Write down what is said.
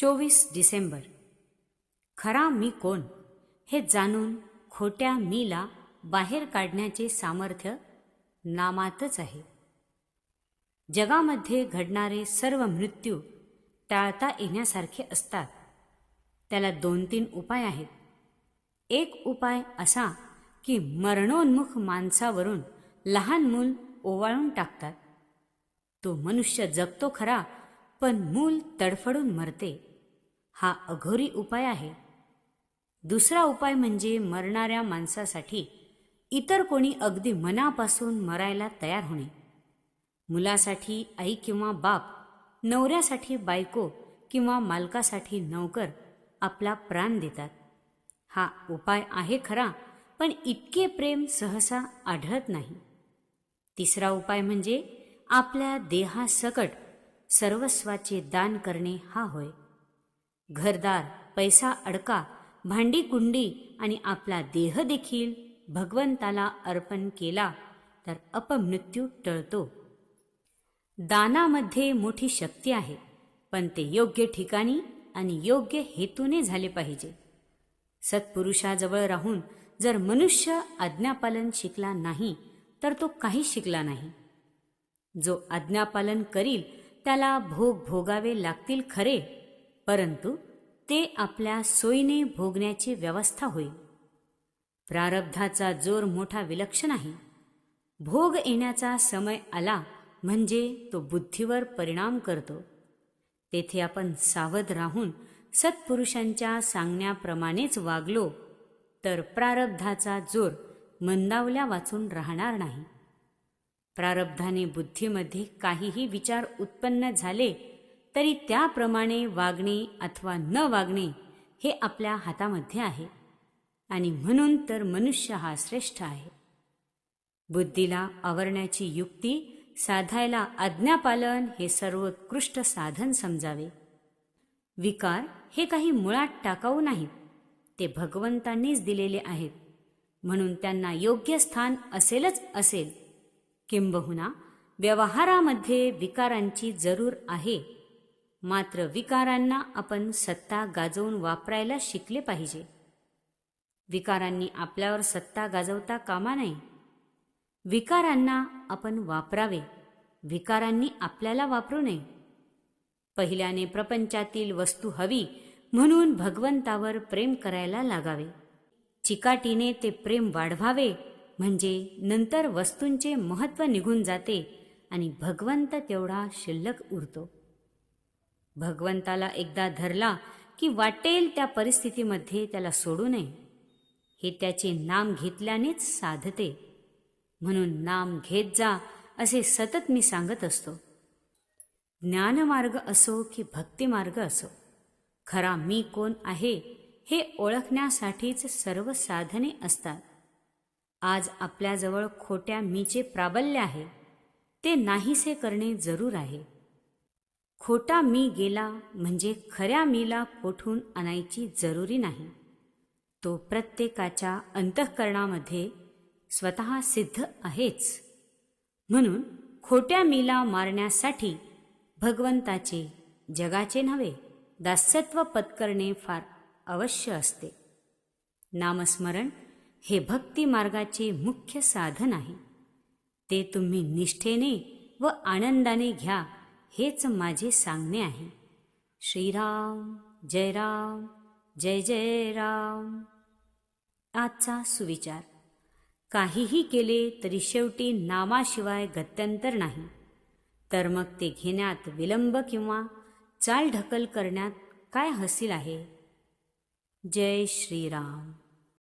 चोवीस डिसेंबर. खरा मी कोण? हे जाणून खोट्या मीला बाहेर काढण्याचे सामर्थ्य नामातच आहे. जगामध्ये घडणारे सर्व मृत्यू टाळता येण्यासारखे असतात. त्याला दोन तीन उपाय आहेत. एक उपाय असा की मरणोन्मुख माणसावरून लहान मूल ओवाळून टाकतात. तो मनुष्य जगतो खरा पण मूल तडफडून मरते. हा अघोरी उपाय आहे. दुसरा उपाय म्हणजे मरणाऱ्या माणसासाठी इतर कोणी अगदी मनापासून मरायला तयार होणे. मुलासाठी आई किंवा बाप नवऱ्यासाठी बायको किंवा मालकासाठी नौकर आपला प्राण देतात. हा उपाय आहे खरा पण इतके प्रेम सहसा आढळत नाही. तिसरा उपाय म्हणजे आपल्या देहासकट सर्वस्वाचे दान करणे हा होय. घरदार पैसा अडका भांडी कुंडी आणि आपला देह देखील भगवंताला अर्पण केला तर अपमृत्यू टळतो. दानामध्ये मोठी शक्ती आहे पण ते योग्य ठिकाणी आणि योग्य हेतूने झाले पाहिजे. सत्पुरुषाजवळ राहून जर मनुष्य आज्ञापालन शिकला नाही तर तो काही शिकला नाही. जो आज्ञापालन करील त्याला भोग भोगावे लागतील खरे परंतु ते आपल्या सोयीने भोगण्याची व्यवस्था होईल. प्रारब्धाचा जोर मोठा विलक्षण आहे. भोग येण्याचा समय आला म्हणजे तो बुद्धीवर परिणाम करतो. तेथे आपण सावध राहून सत्पुरुषांच्या सांगण्याप्रमाणेच वागलो तर प्रारब्धाचा जोर मंदावल्या वाचून राहणार नाही. प्रारब्धाने बुद्धीमध्ये काहीही विचार उत्पन्न झाले तरी त्याप्रमाणे वागणे अथवा न वागणे हे आपल्या हातामध्ये आहे. आणि म्हणून तर मनुष्य हा श्रेष्ठ आहे. बुद्धीला आवरण्याची युक्ती साधायला आज्ञापालन हे सर्वोत्कृष्ट साधन समजावे. विकार हे काही मुळात टाकाऊ नाहीत ते भगवंतांनीच दिलेले आहेत. म्हणून त्यांना योग्य स्थान असेलच असेल. किंबहुना व्यवहारामध्ये विकारांची जरूर आहे. मात्र विकारांना आपण सत्ता गाजवून वापरायला शिकले पाहिजे. विकारांनी आपल्यावर सत्ता गाजवता कामा नये. विकारांना आपण वापरावे. विकारांनी आपल्याला वापरू नये. पहिल्याने प्रपंचातील वस्तू हवी म्हणून भगवंतावर प्रेम करायला लागावे. चिकाटीने ते प्रेम वाढवावे म्हणजे नंतर वस्तूंचे महत्त्व निघून जाते आणि भगवंत तेवढा शिल्लक उरतो. भगवंताला एकदा धरला की वाटेल त्या परिस्थितीमध्ये त्याला सोडू नये. हे त्याचे नाम घेतल्यानेच साधते. म्हणून नाम घेत जा असे सतत मी सांगत असतो. ज्ञानमार्ग असो की भक्तिमार्ग असो खरा मी कोण आहे हे ओळखण्यासाठीच सर्व साधने असतात. आज आपल्याजवळ खोट्या मीचे प्राबल्य आहे ते नाहीसे करणे जरूर आहे. खोटा मी गेला म्हणजे खऱ्या मीला कोठून आणायची जरुरी नाही. तो प्रत्येकाच्या अंतःकरणामध्ये स्वतः सिद्ध आहेच. म्हणून खोट्या मीला मारण्यासाठी भगवंताचे जगाचे नव्हे दास्यत्व पत्करणे फार अवश्य असते. नामस्मरण हे भक्ती मार्गाचे मुख्य साधन आहे. ते तुम्ही निष्ठेने व आनंदाने घ्या हेच माझे सांगणे आहे. श्रीराम जय राम जय जय राम आजचा सुविचार. काहीही केले तरी शेवटी नामाशिवाय गत्यंतर नाही. तर मग ते घेण्यात विलंब किंवा चालढकल करण्यात काय हसील आहे? जय श्रीराम.